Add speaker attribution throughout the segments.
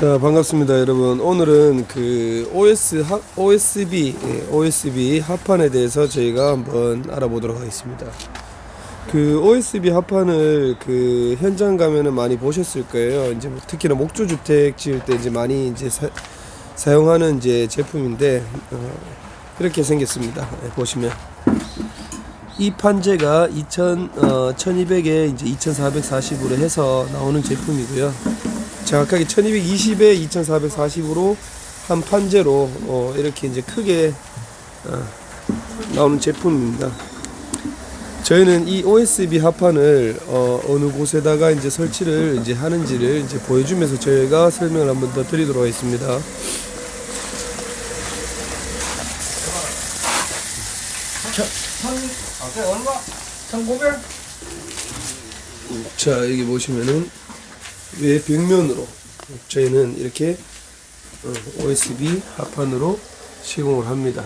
Speaker 1: 자 반갑습니다 여러분. 오늘은 그 OS 하, OSB 예, OSB 합판에 대해서 저희가 한번 알아보도록 하겠습니다. 그 OSB 합판을 그 현장 가면은 많이 보셨을 거예요. 이제 뭐 특히나 목조 주택 지을 때 이제 많이 이제 사, 사용하는 이제 제품인데 어, 이렇게 생겼습니다. 예, 보시면. 이 판재가 2000, 어, 1200에 이제 2440으로 해서 나오는 제품이고요 정확하게 1220에 2440으로 한 판재로 어, 이렇게 이제 크게 어, 나오는 제품입니다. 저희는 이 OSB 합판을 어, 어느 곳에다가 이제 설치를 이제 하는지를 이제 보여주면서 저희가 설명을 한번 더 드리도록 하겠습니다.
Speaker 2: 천, 아?
Speaker 1: 자 여기 보시면은 외 벽면으로 저희는 이렇게 어, OSB 합판으로 시공을 합니다.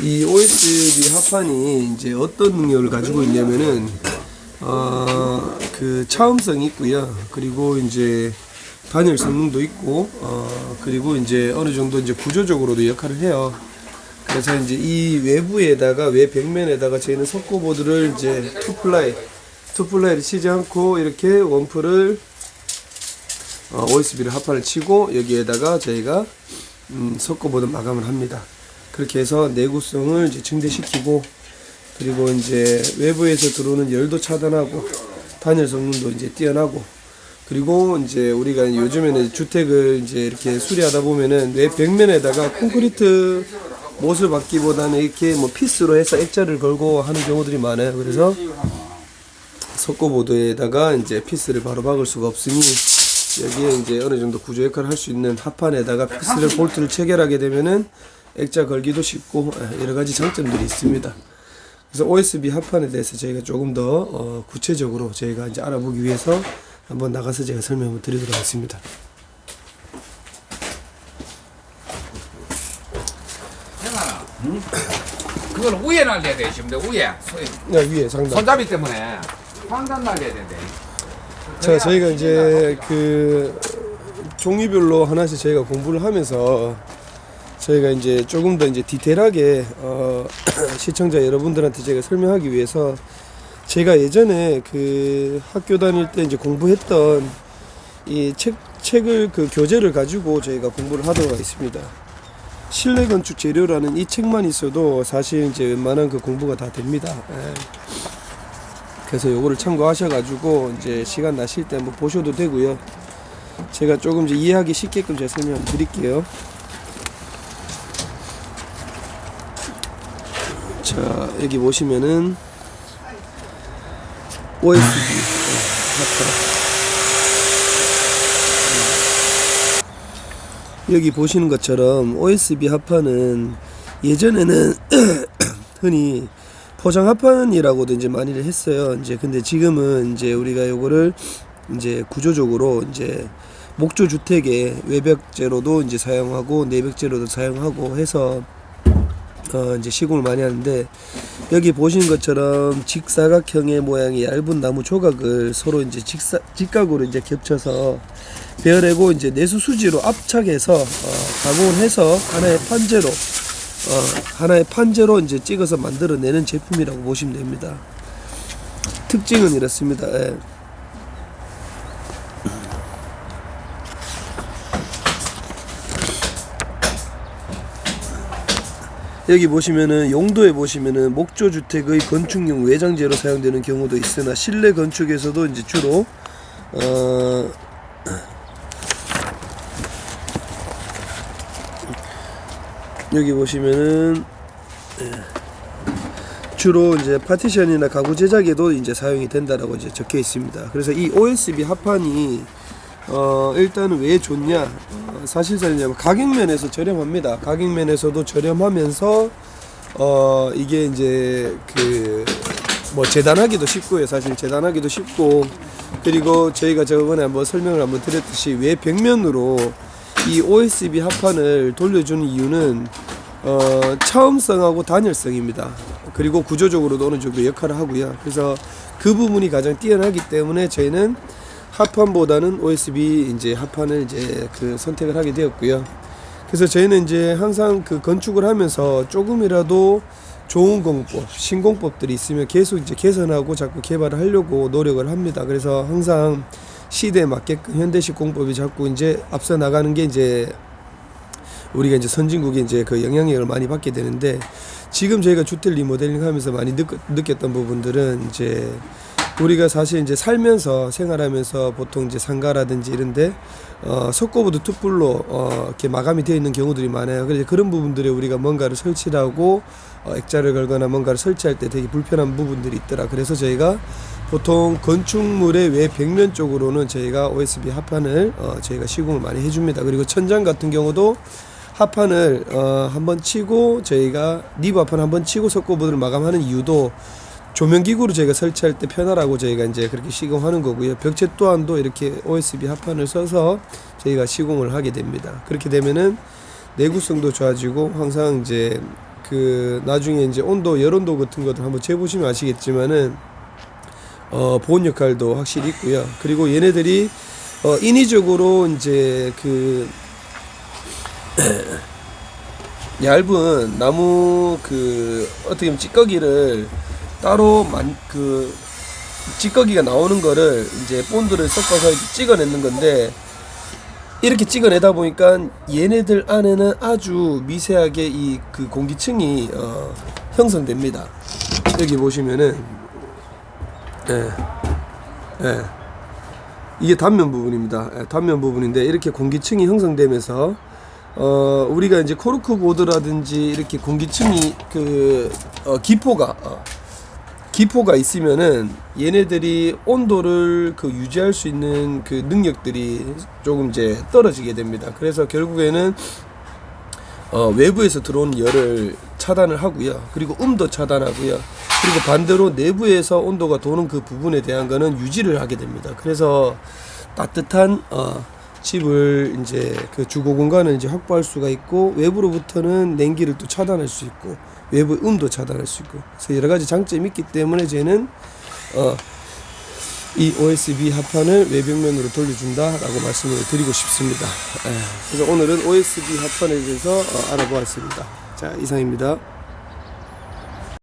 Speaker 1: 이 OSB 합판이 이제 어떤 능력을 가지고 있냐면은 어, 그 차음성이 있고요. 그리고 이제 단열 성능도 있고 어, 그리고 이제 어느 정도 이제 구조적으로도 역할을 해요. 그래서 이제 이 외부에다가 외 벽면에다가 저희는 석고보드를 이제 투플라이 투플라이를 치지 않고 이렇게 원프를 어, OSB를 합판을 치고 여기에다가 저희가 음, 석고보드 마감을 합니다. 그렇게 해서 내구성을 이제 증대시키고 그리고 이제 외부에서 들어오는 열도 차단하고 단열 성능도 이제 뛰어나고 그리고 이제 우리가 요즘에는 주택을 이제 이렇게 수리하다 보면은 외 벽면에다가 콘크리트 못을 받기보다는 이렇게 뭐 피스로 해서 액자를 걸고 하는 경우들이 많아요. 그래서 석고보드에다가 이제 피스를 바로 박을 수가 없으니 여기에 이제 어느 정도 구조 역할을 할 수 있는 합판에다가 피스를 볼트를 체결하게 되면은 액자 걸기도 쉽고 예, 여러 가지 장점들이 있습니다. 그래서 OSB 합판에 대해서 저희가 조금 더 어, 구체적으로 저희가 이제 알아보기 위해서 한번 나가서 제가 설명을 드리도록 하겠습니다.
Speaker 2: 형아, 그걸 위에 날려야 돼, 지금 위에. 손-
Speaker 1: 야, 위에 상단.
Speaker 2: 손잡이 때문에. 상단 날려야 된대.
Speaker 1: 자, 저희가 이제 그 종류별로 하나씩 저희가 공부를 하면서 저희가 이제 조금 더 이제 디테일하게 어, 시청자 여러분들한테 제가 설명하기 위해서 제가 예전에 그 학교 다닐 때 이제 공부했던 이 책, 책을 그 교재를 가지고 저희가 공부를 하도록 하겠습니다. 실내 건축 재료라는 이 책만 있어도 사실 이제 웬만한 그 공부가 다 됩니다. 예. 그래서 요거를 참고하셔가지고 이제 시간 나실 때 한번 보셔도 되고요. 제가 조금 이제 이해하기 쉽게끔 제가 설명 드릴게요. 자 여기 보시면은 OSB 합판 여기 보시는 것처럼 OSB 합판은 예전에는 흔히 포장 합판이라고도 이제 많이를 했어요. 이제 근데 지금은 이제 우리가 요거를 이제 구조적으로 이제 목조 주택의 외벽재로도 이제 사용하고 내벽재로도 사용하고 해서 어 이제 시공을 많이 하는데 여기 보시는 것처럼 직사각형의 모양의 얇은 나무 조각을 서로 이제 직사 직각으로 이제 겹쳐서 베어내고 이제 내수 수지로 압착해서 어 가공을 해서 하나의 판재로 어, 하나의 판재로 이제 찍어서 만들어내는 제품이라고 보시면 됩니다. 특징은 이렇습니다. 예. 여기 보시면은 용도에 보시면은 목조 주택의 건축용 외장재로 사용되는 경우도 있으나 실내 건축에서도 이제 주로 어 여기 보시면은 예, 주로 이제 파티션이나 가구 제작에도 이제 사용이 된다라고 이제 적혀 있습니다. 그래서 이 OSB 합판이 어 일단은 왜 좋냐? 어, 사실상이냐면 가격 면에서 저렴합니다. 가격 면에서도 저렴하면서 어 이게 이제 그 뭐 재단하기도 쉽고요. 사실 재단하기도 쉽고 그리고 저희가 저번에 한번 설명을 한번 드렸듯이 외 벽면으로 이 OSB 합판을 돌려주는 이유는 어, 차음성하고 단열성입니다. 그리고 구조적으로도 어느 정도 역할을 하고요. 그래서 그 부분이 가장 뛰어나기 때문에 저희는 합판보다는 OSB 이제 합판을 이제 그 선택을 하게 되었고요. 그래서 저희는 이제 항상 그 건축을 하면서 조금이라도 좋은 공법, 신공법들이 있으면 계속 이제 개선하고 자꾸 개발을 하려고 노력을 합니다. 그래서 항상 시대에 맞게끔 현대식 공법이 자꾸 이제 앞서 나가는 게 이제 우리가 이제 선진국의 이제 그 영향력을 많이 받게 되는데 지금 저희가 주택 리모델링 하면서 많이 느꼈, 느꼈던 부분들은 이제 우리가 사실 이제 살면서 생활하면서 보통 이제 상가라든지 이런데 어, 석고보드 투뿔로 어, 이렇게 마감이 되어 있는 경우들이 많아요. 그래서 그런 부분들에 우리가 뭔가를 설치를 하고 어, 액자를 걸거나 뭔가를 설치할 때 되게 불편한 부분들이 있더라. 그래서 저희가 보통 건축물의 외 벽면 쪽으로는 저희가 OSB 합판을 어, 저희가 시공을 많이 해줍니다. 그리고 천장 같은 경우도 합판을 어, 한번 치고 저희가 니브 합판 한번 치고 석고보드를 마감하는 이유도 조명 기구로 저희가 설치할 때 편하라고 저희가 이제 그렇게 시공하는 거고요. 벽체 또한도 이렇게 OSB 합판을 써서 저희가 시공을 하게 됩니다. 그렇게 되면은 내구성도 좋아지고 항상 이제 그 나중에 이제 온도 열온도 같은 것도 한번 재보시면 아시겠지만은 어 보온 역할도 확실히 있고요. 그리고 얘네들이 어 인위적으로 이제 그 얇은 나무 그 어떻게 보면 찌꺼기를 따로 만 그 찌꺼기가 나오는 거를 이제 본드를 섞어서 찍어내는 건데 이렇게 찍어내다 보니까 얘네들 안에는 아주 미세하게 이 그 공기층이 어, 형성됩니다. 여기 보시면은 예, 예. 이게 단면 부분입니다. 예, 단면 부분인데 이렇게 공기층이 형성되면서 어 우리가 이제 코르크 보드라든지 이렇게 공기층이 그 어, 기포가 어, 기포가 있으면은 얘네들이 온도를 그 유지할 수 있는 그 능력들이 조금 이제 떨어지게 됩니다. 그래서 결국에는 어, 외부에서 들어오는 열을 차단을 하고요. 그리고 음도 차단하고요. 그리고 반대로 내부에서 온도가 도는 그 부분에 대한 거는 유지를 하게 됩니다. 그래서 따뜻한 어, 집을 이제 그 주거 공간을 이제 확보할 수가 있고 외부로부터는 냉기를 또 차단할 수 있고 외부 음도 차단할 수 있고 그래서 여러 가지 장점이 있기 때문에 저희는 어, 이 OSB 합판을 외벽면으로 돌려준다라고 말씀을 드리고 싶습니다. 예, 그래서 오늘은 OSB 합판에 대해서 어, 알아보았습니다. 자 이상입니다.